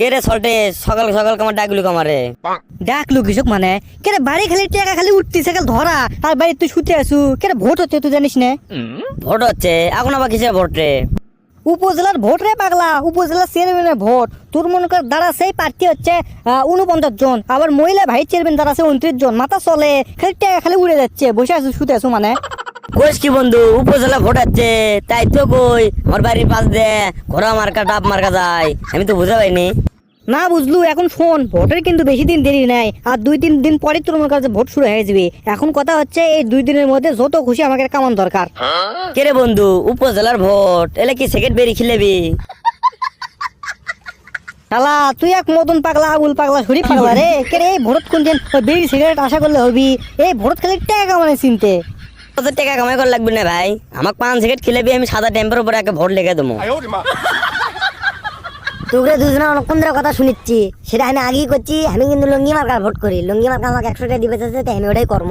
কে রে সল্টে সকাল সকাল কামার ডাকলু কামারে? ডাকলু কৃষক মানে? কেরে বাড়ি খালি টাকা খালি উঠতেছে কাল ধরা আর বাড়ি তুই শুতে আসু। কেরে ভোট হচ্ছে তুই জানিস না? ভোট হচ্ছে এখন আবার কিসের ভোট রে? উপজেলার ভোট রে পাগলা উপজেলার চেয়ারম্যানের ভোট। তোর মনে কর দ্বারা সেই প্রার্থী হচ্ছে উনপঞ্চাশ জন আবার মহিলা ভাই চেয়ারম্যান দ্বারা আছে উনত্রিশ জন। মাথা চলে খালি টাকা খালি উড়ে যাচ্ছে বসে আছো শুতে আছো মানে। কইস কি বন্ধু উপজেলা ভোট হচ্ছে তাই তো কই আমার বাড়ির পাশ দিয়ে ঘোড়া মার্কা ডাব মার্কা যায় আমি তো বুঝা পাইনি। না বুঝলু এখন শোন ভোটের কিন্তু বেশি দিন দেরি নাই আর দুই তিন দিন পরে তোর মনে কাছে ভোট শুরু হয়ে যাবে। এখন কথা হচ্ছে এই দুই দিনের মধ্যে যত খুশি আমাকে কামান দরকার। কে রে বন্ধু উপজেলার ভোট এলে কি সেকেন্ড বেরি খিলেবি? শালা তুই এক মদন পাগলা আবুল পাগলা শরীফ পাগলা রে। কে রে এই ভোট কোন দিন ওই বিড়ি সিগারেট আশা করলে হবি? এই ভোট খালি টাকা কামানে চিনতে। কত টাকা কামাই করা লাগবে না ভাই? আমাকে পাঁচ সেকেন্ড খিলেবি আমি সাদা টেম্পের উপরে একটা ভোট লেগে দেবো। তোকে দুজনে অনেকক্ষণ কথা শুনিচ্ছি। সেটা আমি আগেই করছি আমি কিন্তু লুঙ্গি মার্কার ভোট করি। লুঙ্গি মার্কা আমাকে একশো টাকা দিবে চাইছে, তাই আমি ওটাই কর্ম।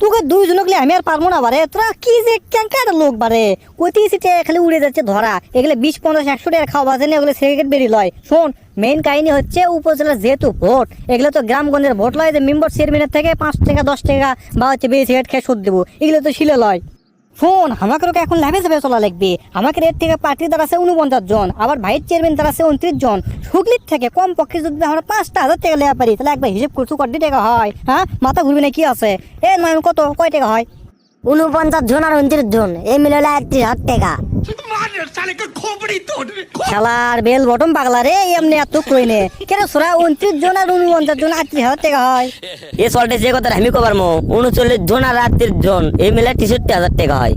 তোকে দুইজনক লিয়ে আমি আর পারব না বারে। তোরা কি যে ক্যাঙ্কার লোক বারে? কতি সিটে খালি উড়ে যাচ্ছে ধরা। এগুলো বিশ পঞ্চাশ একশো টাকা খাওয়া বাজে না এগুলো সিগারেট বেরি লয়। শোন মেইন কাহিনী হচ্ছে উপজেলার যেহেতু ভোট এগুলো তো গ্রামগঞ্জের ভোট লয় যে মেম্বার চেয়ারম্যানের থেকে পাঁচ টাকা দশ টাকা বা হচ্ছে বিড়ি সিগারেট খেয়ে শোধ দেবো। এগুলো তো শিলে লয়। শোন আমাকে ওকে এখন লাভে যাবে চলা লাগবে? আমাকে এর থেকে পার্টির দ্বারা আছে উনপঞ্চাশ জন, আবার ভাইস চেয়ারম্যান দ্বারা আছে উনত্রিশ জন। হুগলির থেকে কম পক্ষে যদি আমরা পাঁচটা হাজার টাকা লেয়া পারি, তাহলে একবার হিসেব করছ কত টাকা হয়। হ্যাঁ? মাথা ঘুরবে না, কি আছে? এ নয় কত? কয় টাকা হয়? উনপঞ্চাশ জন আর উনত্রিশ জন এই মিলে একত্রিশ হাজার টাকা। খেলার বেল বটম পাগলা রে এমনি এত কই নে? কেন সোরা উনত্রিশ জন আর উনপঞ্চাশ জন আত্মীয় হতে হয় এ সল্টে যে কথা আমি কবার মো উনচল্লিশ জন আর আত্মীয় জন এই মিলে তেষট্টি হাজার টাকা হয়।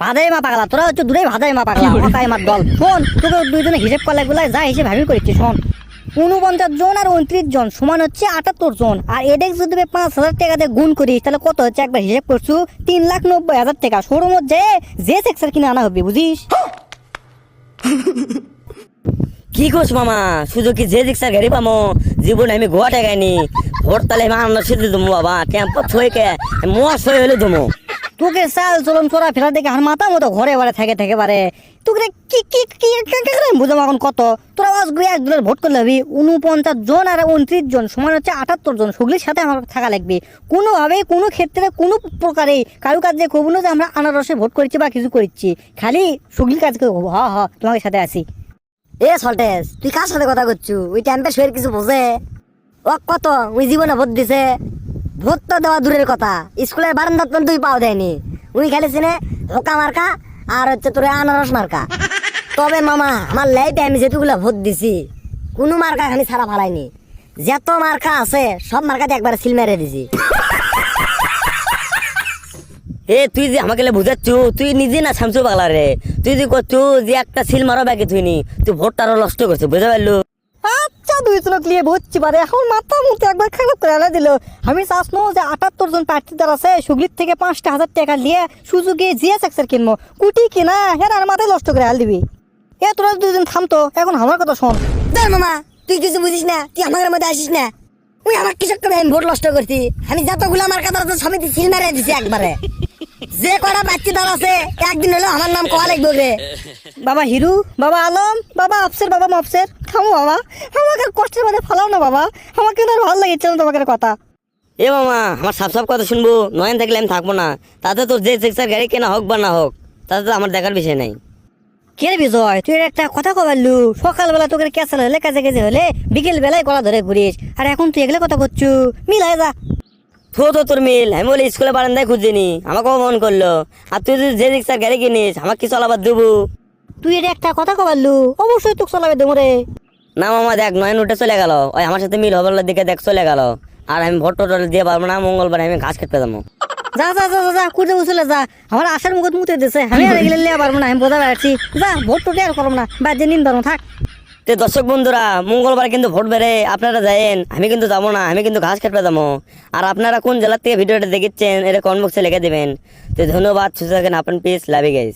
ভাদাই মা পাগলা তোরা হচ্ছে দূরে ভাদাই মা পাগলা মাথায় মার দল। শোন তোকে দুইজনে হিসেব করলে গুলাই যা হিসেব আমি করেছি শোন। উনপঞ্চাশ জন আর উনত্রিশ জন সমান হচ্ছে আটাত্তর জন। আর এডেক্স যদি পাঁচ হাজার টাকা দিয়ে গুণ করিস তাহলে কত হচ্ছে? একবার হিসেব করছু, তিন লাখ নব্বই হাজার টাকা। শোরুম মধ্যে যে সেক্সর কিনে আনা হবে, বুঝিস? কি করছ মামা? শুধু কি যে রিক্সার গাড়ি পামো? জীবনে আমি গোয়া টাকাইনি ভোট তালে আমি আনন্দ সিদ্ধি বাবা, টেম্পো থইকে মোয়া সই হলে দেবো তোকে চাল চলন চড়া ফেরা দেখে আর মাথা মতো ঘরে বারে থাকে থাকে পারে তোকে কি কি কি বুঝলাম এখন কত? তোরা আজ গিয়ে একজনের ভোট করলে হবি। উনপঞ্চাশ জন আর উনত্রিশ জন সমান হচ্ছে আটাত্তর জন। সুগলির সাথে আমার থাকা লাগবে। কোনোভাবে কোনো ক্ষেত্রে, কোনো প্রকারে কারও কাজে না যে আমরা আনারসে ভোট করেছি বা কিছু করেছি। খালি সুগলির কাজ করব। হ হ তোমাকে সাথে আসি এ সল্টেস, তুই কার সাথে কথা করছু? ওই ট্যাম্পে শুয়ের কিছু বোঝে ও কত? ওই জীবনে ভোট দিছে। ভোট তো দেওয়া দূরের কথা। স্কুলের বারান্দাত পর্যন্ত তুই পাও দেয়নি। উনি খেলে চিনে ধোকা মার্কা আর হচ্ছে তোর আনারস মার্কা। তবে মামা, আমার লাইফে আমি যেটুকুলা ভোট দিছি, কোনো মার্কা খানি ছাড়া ফালাইনি যত মার্কা আছে, সব মার্কাতে একবার সিল মেরে দিছি। এ, তুই যে আমাকে বুঝাচ্ছ, তুই নিজে না শামসু পাগলা রে তুই যে করছু যে একটা সিল মারো ব্যাগে তুই নি তুই ভোটটা আরও নষ্ট করছ বুঝতে পারল? নিয়ে বুঝছি পারে এখন মাথা মুখে একবার খারাপ করে দিল। আমি চাষ নো যে আটাত্তর জন প্রার্থীদের আছে সুগলির থেকে পাঁচটা হাজার টাকা নিয়ে সুযোগে জিএস এক্সের কিনবো। কুটি কিনা হ্যাঁ আর মাথায় নষ্ট করে আল দিবি। এ তোরা দুজন থামতো এখন আমার কথা শোন। মামা তুই কিছু বুঝিস না তুই আমার মধ্যে আসিস না। ওই আমার কৃষক করে আমি ভোট নষ্ট করছি। আমি যতগুলো আমার আছে সমিতি সিল মেরে দিছি একবারে। যে কটা বাচ্চাদার আছে একদিন হলো আমার নাম কোয়া লাগবে রে বাবা হিরু বাবা আলম বাবা আফসের বাবা মফসের। থামো বাবা আমাকে কষ্টের মধ্যে ফালাও না বাবা। আমাকে আর ভালো লাগছে না তোমাকে কথা। এ মামা আমার সাপ সাপ কথা শুনব নয়ন থাকলে আমি থাকব না। তাতে তোর যে সিক্সার গাড়ি কেনা হোক বা না হোক তাতে তো আমার দেখার বিষয় নাই। কে রে বিজয় তুই একটা কথা কবাল্লু সকালবেলা তোকে ক্যাসাল হলে কাজে কাজে হলে বিকেল বেলায় গলা ধরে ঘুরিস। আর এখন তুই এগুলো কথা করছু মিলাই যা। থো তো তোর মিল আমি বলি স্কুলে বারান্দায় খুঁজিনি আমাকেও মন করল। আর তুই যদি যে রিক্সার গাড়ি কিনিস আমাকে কি চলাবার দেবো? তুই এটা একটা কথা কবাল্লু অবশ্যই তোকে চলাবে দেবো রে। না মামা দেখ নয়ন উঠে চলে গেল। ওই আমার সাথে মিল হবার দিকে দেখ চলে গেল। আর আমি ভোট টোট দিয়ে পারব না মঙ্গলবার আমি ঘাস খেতে যাব। যা যা যা যা, কুড়ে উচলে যা। আমার আশার মুখত মুতে দিছে আমি আর এগুলো লিয়া পারব না আমি বোঝা পারছি যা ভোট টোটে আর করব না বা যে নিন ধরো থাক। তো দর্শক বন্ধুরা মঙ্গলবার কিন্তু ভোট বেড়ে আপনারা যায়েন আমি কিন্তু যাব না আমি কিন্তু ঘাস কাটতে যাব। আর আপনারা কোন জেলার থেকে ভিডিওটা দেখেছেন এটা কমেন্ট বক্সে লিখে দেবেন। তো ধন্যবাদ সুস্থ থাকেন আপনার পিস লাভি গাইস